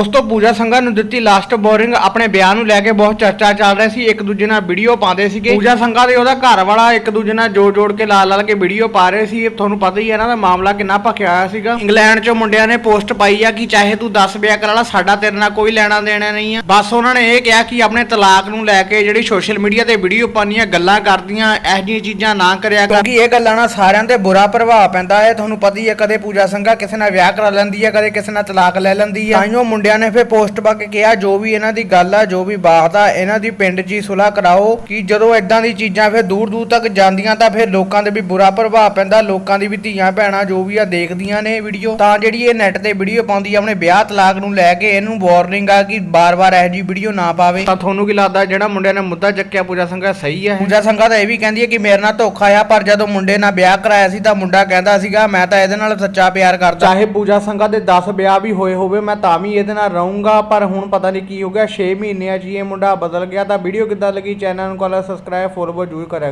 ਦੋਸਤੋ, ਪੂਜਾ ਸੰਘਾ ਨੂੰ ਦਿੱਤੀ ਲਾਸਟ ਬੋਰਿੰਗ ਆਪਣੇ ਵਿਆਹ ਨੂੰ ਲੈ ਕੇ ਬਹੁਤ ਚਰਚਾ ਚੱਲ ਰਹੀ ਸੀ। ਇੱਕ ਦੂਜੇ ਨਾਲ ਵੀਡੀਓ ਪਾਉਂਦੇ ਸੀਗੇ। ਪੂਜਾ ਸੰਘਾ ਦੇ ਉਹਦਾ ਘਰ ਵਾਲਾ ਇੱਕ ਦੂਜੇ ਨਾਲ ਜੋੜ ਜੋੜ ਕੇ ਲਾ ਲਾ ਕੇ ਵੀਡੀਓ ਪਾ ਰਹੇ ਸੀ। ਤੁਹਾਨੂੰ ਪਤਾ ਹੀ ਹੈ ਇਹਨਾਂ ਦਾ ਮਾਮਲਾ ਕਿੰਨਾ ਭਖਿਆ ਹੋਇਆ ਸੀਗਾ। ਇੰਗਲੈਂਡ 'ਚੋਂ ਮੁੰਡਿਆਂ ਨੇ ਪੋਸਟ ਪਾਈ ਆ ਕਿ ਚਾਹੇ ਤੂੰ 10 ਵਿਆਹ ਕਰਾ ਲਾ, ਸਾਡਾ ਤੇਰੇ ਨਾਲ ਕੋਈ ਲੈਣਾ ਦੇਣਾ ਨਹੀਂ ਆ। ਬਸ ਉਹਨਾਂ ਨੇ ਇਹ ਕਿਹਾ ਕਿ ਆਪਣੇ ਤਲਾਕ ਨੂੰ ਲੈ ਕੇ ਜਿਹੜੀ ਸੋਸ਼ਲ ਮੀਡੀਆ ਤੇ ਵੀਡੀਓ ਪਾਉਂਦੀਆਂ, ਗੱਲਾਂ ਕਰਦੀਆਂ, ਇਹੋ ਜਿਹੀਆਂ ਚੀਜ਼ਾਂ ਨਾ ਕਰਿਆ ਕਰ। ਕਿਉਂਕਿ ਇਹ ਗੱਲਾਂ ਨਾਲ ਸਾਰਿਆਂ ਤੇ ਬੁਰਾ ਪ੍ਰਭਾਵ ਪੈਂਦਾ ਹੈ। ਤੁਹਾਨੂੰ ਪਤਾ ਹੀ ਹੈ, ਕਦੇ ਪੂਜਾ ਸੰਘਾ ਕਿਸੇ ਨਾਲ ਵਿਆਹ ਕਰਾ ਲੈਂਦੀ ਹੈ, ਕਦੇ ਕਿਸੇ ਨਾਲ ਤਲਾਕ ਲੈ ਲੈਂਦੀ ਹੈ। ਤਾਈਓ ਮੁੰਡਿਆਂ ਨੇ ਫਿਰ ਪੋਸਟ ਪਾ ਕੇ ਕਿਹਾ ਜੋ ਵੀ ਇਹਨਾਂ ਦੀ ਗੱਲ ਆ ਜੋ ਵੀ ਬਾਤ ਆ ਇਹਨਾਂ ਦੀ ਪਿੰਡ 'ਚ ਹੀ ਸੁਲ੍ਹਾ ਕਰਾਓ ਕਿ ਜਦੋਂ ਇਦਾਂ ਦੀ ਚੀਜ਼ਾਂ ਫਿਰ ਦੂਰ ਦੂਰ ਤੱਕ ਜਾਂਦੀਆਂ ਤਾਂ ਫਿਰ ਲੋਕਾਂ ਤੇ ਵੀ ਬੁਰਾ ਪ੍ਰਭਾਵ ਪੈਂਦਾ ਲੋਕਾਂ ਦੀ ਵੀ ਧੀਆਂ ਭੈਣਾਂ ਜੋ ਵੀ ਆ ਦੇਖਦੀਆਂ ਨੇ ਵੀਡੀਓ ਤਾਂ ਜਿਹੜੀ ਇਹ ਨੈਟ ਤੇ ਵੀਡੀਓ ਪਾਉਂਦੀ ਆ ਆਪਣੇ ਵਿਆਹ ਤਲਾਕ ਨੂੰ ਲੈ ਕੇ ਇਹਨੂੰ ਵਾਰਨਿੰਗ ਆ ਕਿ ਬਾਰ-ਬਾਰ ਇਹੋ ਜੀ ਵੀਡੀਓ ਨਾ ਪਾਵੇ। ਤਾਂ ਤੁਹਾਨੂੰ ਕੀ ਲੱਗਦਾ ਜਿਹੜਾ ਮੁੰਡਿਆਂ ਨੇ ਮੁੱਦਾ ਚੱਕਿਆ ਪੂਜਾ ਸੰਘਾ ਸਹੀ ਹੈ ਪੂਜਾ ਸੰਘਾ ਤਾਂ ਇਹ ਵੀ ਕਹਿੰਦੀ ਹੈ ਕਿ ਮੇਰੇ ਨਾਲ ਧੋਖਾ ਆ ਪਰ ਜਦੋਂ ਮੁੰਡੇ ਨਾਲ ਵਿਆਹ ਕਰਾਇਆ ਸੀ ਤਾਂ ਮੁੰਡਾ ਕਹਿੰਦਾ ਸੀਗਾ ਮੈਂ ਤਾਂ ਇਹਦੇ ਨਾਲ ਸੱਚਾ ਪਿਆਰ ਕਰਦਾ। ਚਾਹੇ ਪੂਜਾ ਸੰਘਾ ਦੇ 10 ਵਿਆਹ ਵੀ ਹੋਏ ਹੋਵੇ ਮੈਂ ਤਾਂ ਵੀ ਇਹਦੇ ਨਾਲ ਰਹੂੰਗਾ, ਪਰ ਹੁਣ ਪਤਾ ਨਹੀਂ ਕੀ ਹੋ ਗਿਆ। 6 ਮਹੀਨਿਆਂ 'ਚ ਹੀ ਇਹ ਮੁੰਡਾ ਬਦਲ ਗਿਆ। ਤਾਂ ਵੀਡੀਓ ਕਿੱਦਾਂ ਲੱਗੀ? ਚੈਨਲ ਨੂੰ ਕਾਲ ਸਬਸਕ੍ਰਾਈਬ ਫੋਲੋ ਜ਼ਰੂਰ ਕਰਿਆ ਕਰੋ।